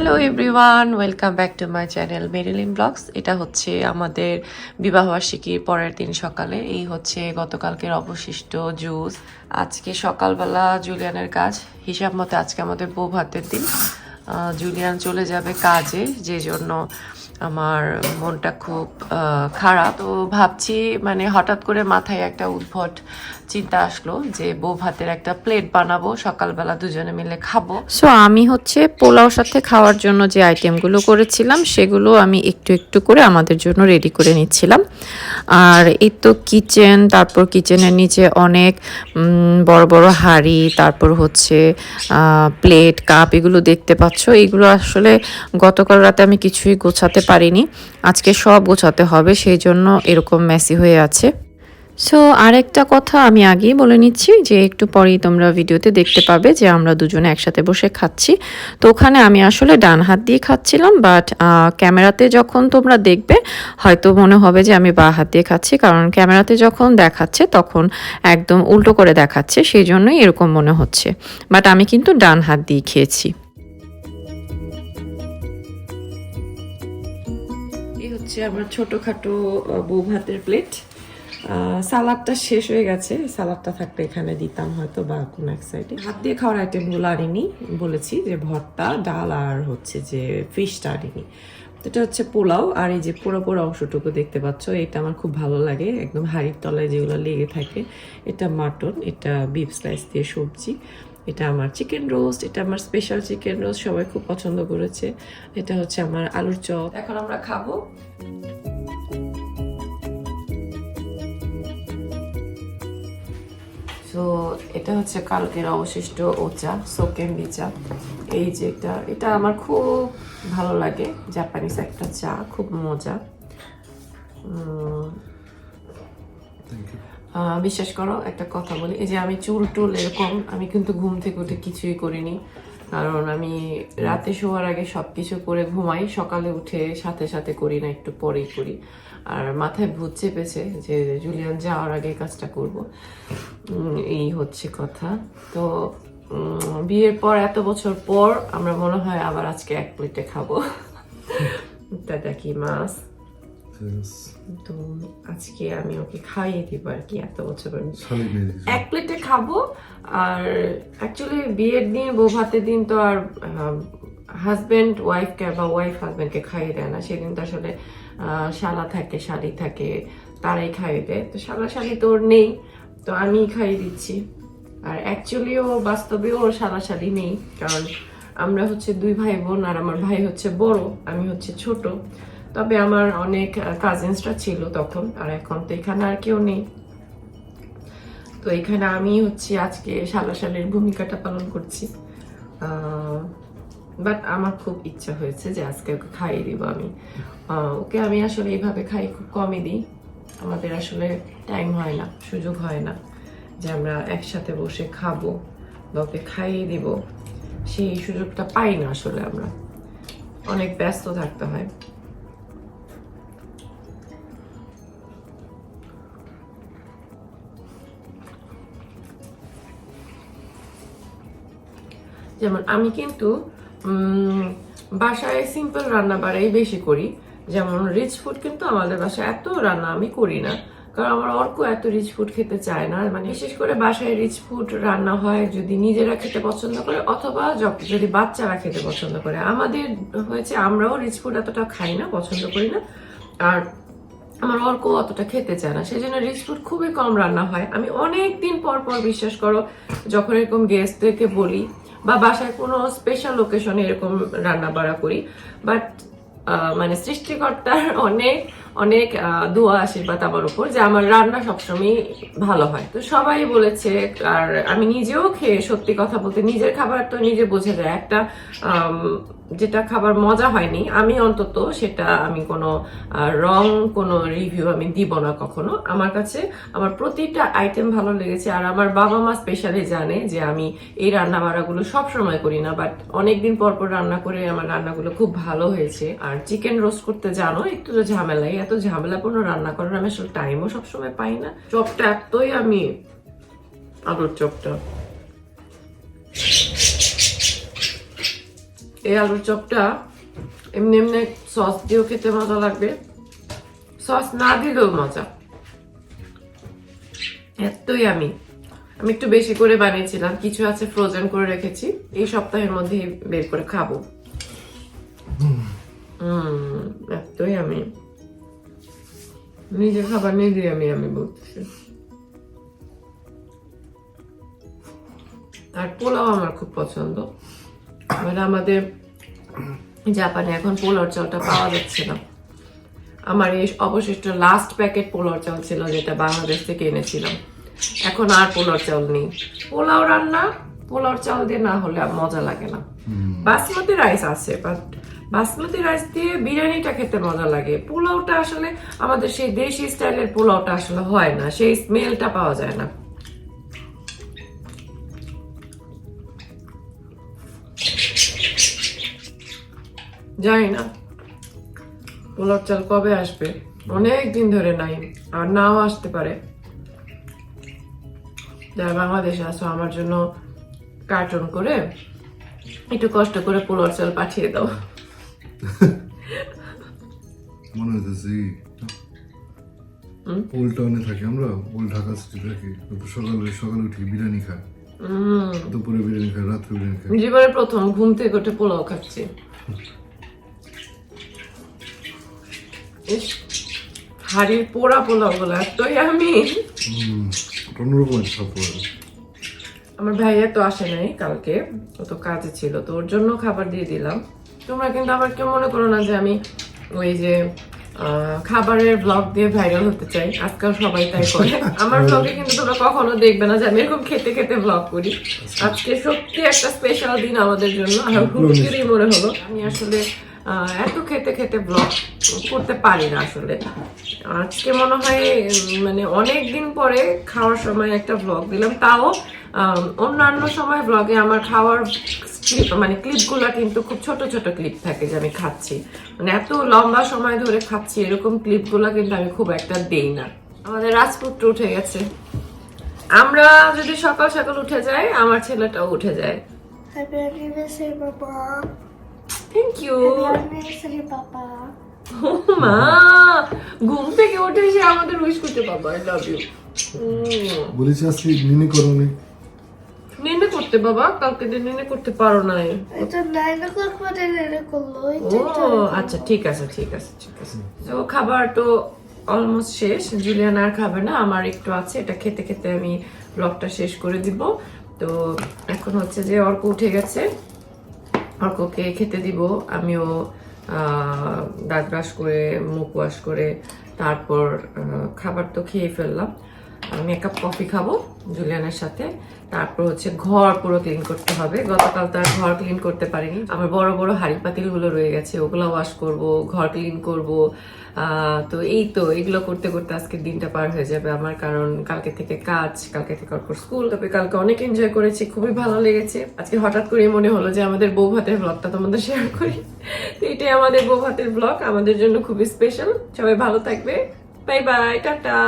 Hello everyone welcome back to my channel Marilyn blogs এটা হচ্ছে আমাদের বিবাহবার্ষিকীর পরের দিন সকালে। এই হচ্ছে গতকালকের অবশিষ্ট জুস আজকে সকালবেলা জুলিয়ানের কাজ। হিসাব মতো আজকে আমাদের বউ ভাতের দিন। জুলিয়ান চলে যাবে কাজে, যে জন্য আমার মনটা খুব খারাপ। তো ভাবছি মানে হঠাৎ করে মাথায় একটা উদ্ভট চিন্তা আসলো যে বউ ভাতের একটা প্লেট বানাবো, সকালবেলা দুজনে মিলে খাব। সো আমি হচ্ছে পোলাওর সাথে খাওয়ার জন্য যে আইটেমগুলো করেছিলাম, সেগুলো আমি একটু একটু করে আমাদের জন্য রেডি করে নিচ্ছিলাম। আর এই তো কিচেন তারপর কিচেনের নিচে অনেক বড় বড় হাঁড়ি, তারপর হচ্ছে প্লেট কাপ এগুলো দেখতে পাচ্ছ। এগুলো আসলে গতকাল রাতে আমি কিছুই গোছাতে পারিনি। আজকে সব গোছাতে হবে, সেই জন্য এরকম মেসি হয়ে আছে। সো আরেকটা কথা আমি আগেই বলে নিচ্ছি যে একটু পরেই তোমরা ভিডিওতে দেখতে পাবে যে আমরা দুজনে একসাথে বসে খাচ্ছি। তো ওখানে আমি আসলে ডান হাত দিয়ে খাচ্ছিলাম বাট ক্যামেরাতে যখন তোমরা দেখবে, হয়তো মনে হবে যে আমি বা হাত দিয়ে খাচ্ছি, কারণ ক্যামেরাতে যখন দেখাচ্ছে তখন একদম উল্টো করে দেখাচ্ছে, সেই জন্যই এরকম মনে হচ্ছে। বাট আমি কিন্তু ডান হাত দিয়ে খেয়েছি। আমার ছোটখাটো বউ ভাতের প্লেট সালাদটা শেষ হয়ে গেছে। সালাদটা থাকলে এখানে দিতাম হয়তো বা কোনো এক সাইডে হাত দিয়ে খাওয়ার আইটেমগুলো আনিনি বলেছি যে ভর্তা, ডাল আর হচ্ছে যে ফিশটা আনিনি এটা হচ্ছে পোলাও আর এই যে পোড়া পোড়া অংশটুকু দেখতে পাচ্ছ, এটা আমার খুব ভালো লাগে। একদম হাড়ির তলায় যেগুলো লেগে থাকে, এটা মাটন এটা বিফ স্লাইস দিয়ে সবজি, এটা আমার চিকেন রোস্ট এটা আমার স্পেশাল চিকেন রোস্ট সবাই খুব পছন্দ করেছে। এটা হচ্ছে আমার আলুর চপ। এখন আমরা খাব। তো এটা হচ্ছে কালকের অবশিষ্ট ও ওচা সোকেন্ডি চা এই যে এটা এটা আমার খুব ভালো লাগে জাপানিজ একটা চা খুব মজা। বিশ্বাস করো একটা কথা বলি এই যে আমি চুল টুল এরকম আমি কিন্তু ঘুম থেকে উঠে কিছুই করিনি। কারণ আমি রাতে শোয়ার আগে সবকিছু করে ঘুমাই, সকালে উঠে সাথে সাথে করি না, একটু পরেই করি। আর মাথায় ভূত চেপেছে যে জুলিয়ান যাওয়ার আগে কাজটা করব। এই হচ্ছে কথা। তো বিয়ের পর, এত বছর পর আমরা মনে হয় আবার আজকে এক প্লেটে খাব। এটা কি মাছ। তো আজকে আমি ওকে খাইয়ে দিব আর কি এত বছর এক প্লেটে খাব আর অ্যাকচুয়ালি বিয়ের দিন বউ ভাতের দিন তো আর হাজব্যান্ড ওয়াইফকে বা ওয়াইফ হাজব্যান্ডকে খাইয়ে দেয় না। সেদিন তো আসলে শালা থাকে শালি থাকে তারাই খাইয়ে দেয়। তো শালা শালি তো ওর নেই তো আমি খাইয়ে দিচ্ছি। আর অ্যাকচুয়ালিও বাস্তবেও ওর শালা শালি নেই কারণ আমরা হচ্ছে দুই ভাই বোন আর আমার ভাই হচ্ছে বড় আমি হচ্ছে ছোট। তবে আমার অনেক কাজিনসরা ছিল তখন, আর এখন তো এখানে আর কেউ নেই। তো এখানে আমি হচ্ছে আজকে শালাশালের ভূমিকাটা পালন করছি। বাট আমার খুব ইচ্ছা হয়েছে যে আজকে ওকে খাইয়ে দিব আমি। ওকে আমি আসলে এইভাবে খাই খুব কমই দিই। আমাদের আসলে টাইম হয় না, সুযোগ হয় না যে আমরা একসাথে বসে খাব বা ওকে খাইয়ে দিব। সেই সুযোগটা পাই না আসলে আমরা। অনেক ব্যস্ত থাকতে হয়। যেমন আমি কিন্তু বাসায় সিম্পল রান্না বাড়াই বেশি করি। যেমন রিচ ফুড কিন্তু আমাদের বাসায় এত রান্না আমি করি না। কারণ আমার অর্ক এত রিচ ফুড খেতে চায় না। মানে বিশেষ করে বাসায় রিচ ফুড রান্না হয় যদি নিজেরা খেতে পছন্দ করে অথবা যদি বাচ্চারা খেতে পছন্দ করে। আমাদের হয়েছে, আমরাও রিচ ফুড এতটা খাই না, পছন্দ করি না। আর আমার অল্প অতটা খেতে চায় না। সেই জন্য রিচ ফুড খুবই কম রান্না হয়। আমি অনেক দিন পর পর বিশ্বাস করো, যখন এরকম গেস্টদেরকে বলি বা বাসায় কোনো স্পেশাল লোকেশনে এরকম রান্না বাড়া করি বাট মানে সৃষ্টিকর্তার অনেক অনেক দোয়া, আশীর্বাদ আমার উপর যে আমার রান্না সবসময় ভালো হয়। তো সবাই বলেছে, আর আমি নিজেও খেয়ে সত্যি কথা বলতে নিজের খাবার তো নিজে বোঝা যায়। একটা যেটা খাবার মজা হয়নি, আমি অন্তত সেটা আমি কোনো রং, কোনো রিভিউ আমি দিব না কখনো। আমার কাছে আমার প্রতিটা আইটেম ভালো লেগেছে, আর আমার বাবা মা স্পেশালি জানে যে আমি এই রান্না বাড়াগুলো সব সময় করি না বাট অনেকদিন পর পর রান্না করে আমার রান্নাগুলো খুব ভালো হয়েছে। আর চিকেন রোস্ট করতে জানো, একটু তো ঝামেলাই এত ঝামেলাপূর্ণ রান্না করার আমি আসলে টাইমও সবসময় পাই না। চপটা এতই আমি আলুর চপটা। এই আলুর চপটা এমনি এমনি সস দিয়েও খেতে মজা লাগবে। সস না দিলেও মজা। এতই আমি। আমি একটু বেশি করে বানিয়েছিলাম কিছু আছে ফ্রোজেন করে রেখেছি। এই সপ্তাহের মধ্যে বের করে খাব। হুম এতই আমি। নিজে খাবার নিজে আমি আমি বলতেছি। আর পোলাও আমার খুব পছন্দ। মানে আমাদের জাপানে এখন পোলাওর চালটা পাওয়া যাচ্ছে না। আমার এই অবশিষ্ট লাস্ট প্যাকেট পোলাওর চাল ছিল যেটা বাংলাদেশ থেকে এনেছিলাম। এখন আর পোলাওর চাল নেই। পোলাও রান্না পোলাওর চাল দিয়ে না হলে মজা লাগে না। বাসমতি রাইস আছে বাট বাসমতি রাইস দিয়ে বিরিয়ানিটা খেতে মজা লাগে। পোলাওটা আসলে আমাদের সেই দেশি স্টাইলের পোলাওটা আসলে হয় না, সেই স্মেলটা পাওয়া যায় না। জানি না পোলার চাল কবে আসবে? অনেক দিন ধরে নাই, আর নাও আসতে পারে। যারা বাংলাদেশে আসো আমার জন্য কার্টুন করে একটু কষ্ট করে পোলার চাল পাঠিয়ে দাও। মনে হইতেছে? ওল্ড টাউনে থাকি আমরা ওল্ড ঢাকা সিটি থাকি। সকালে সকালে উঠি বিরিয়ানি খাই? দুপুরে বিরিয়ানি খাই রাত্রে বিরিয়ানি খাই। জীবনের প্রথম ঘুম থেকে উঠে পোলাও খাচ্ছি। হাড়ির পোড়া পোলাও গুলো এতই আমি। হুম, অন্যরকম সব আমার ভাইয়া তো আসে নাই কালকে ও তো কাজে ছিল তো ওর জন্য খাবার দিয়ে দিলাম। তোমরা কিন্তু আবার কেউ মনে করো না যে আমি ওই যে খাবারের ব্লগ দিয়ে ভাইরাল হতে চাই। আজকাল সবাই তাই করে। আমার ব্লগে কিন্তু তোমরা কখনো দেখবে না যে আমি এরকম খেতে খেতে ব্লগ করি। আজকে সত্যি একটা স্পেশাল দিন আমাদের জন্য। আর হুট করেই মনে হলো। আমি আসলে এত খেতে খেতে ব্লগ করতে পারি না আসলে। আজকে মনে হয় মানে অনেক দিন পরে খাওয়ার সময় একটা ব্লগ দিলাম। তাও অন্যান্য সময় ব্লগে আমার খাওয়ার ক্লিপ মানে ক্লিপগুলো কিন্তু খুব ছোট ছোট ক্লিপ থাকে যে আমি খাচ্ছি। মানে এত লম্বা সময় ধরে খাচ্ছি এরকম ক্লিপগুলো কিন্তু আমি খুব একটা দেই না। আমাদের রাজপুত্র উঠে গেছে। আমরা যদি সকাল সকাল উঠে যাই আমার ছেলেটাও উঠে যায়. Thank you. মা ঘুম থেকে উঠে সে আমাদের উইশ করতে বাবা আই লাভ ইউ বলেছি আজকে নিনি করো নি নেনে করতে বাবা কালকে নেনে করতে পারো নাই। এটা o'clock পরে নেড়ে করল ও আচ্ছা ঠিক আছে ঠিক আছে ঠিক আছে। তো খাবার তো অলমোস্ট শেষ জুলিয়ান আর খাবে না আমার একটু আছে এটা খেতে খেতে আমি ব্লগটা শেষ করে দিব। তো এখন হচ্ছে যে অর্ক উঠে গেছে অর্ককে খেতে দিব আমিও দাঁত ব্রাশ করে মুখ ওয়াশ করে তারপর খাবার তো খেয়ে ফেললাম। আমি এক কাপ কফি খাব জুলিয়ানের সাথে। তারপর হচ্ছে ঘর পুরো ক্লিন করতে হবে। গতকাল তো আর ঘর ক্লিন করতে পারিনি। আমার বড় বড় হাড়ি পাতিলগুলো রয়ে গেছে, ওগুলো ওয়াশ করব, ঘর ক্লিন করব। তো এই তো, এগুলো করতে করতে আজকের দিনটা পার হয়ে যাবে আমার, কারণ কালকে থেকে কাজ, কালকে থেকে অর্ক স্কুল। তবে কালকে অনেক এনজয় করেছি, খুবই ভালো লেগেছে। আজকে হঠাৎ করে মনে হলো যে আমাদের বউ ভাতের ব্লগটা তোমাদের শেয়ার করি। তো এটাই আমাদের বউ ভাতের ব্লগ আমাদের জন্য খুবই স্পেশাল সবাই ভালো থাকবে। Bye bye tata.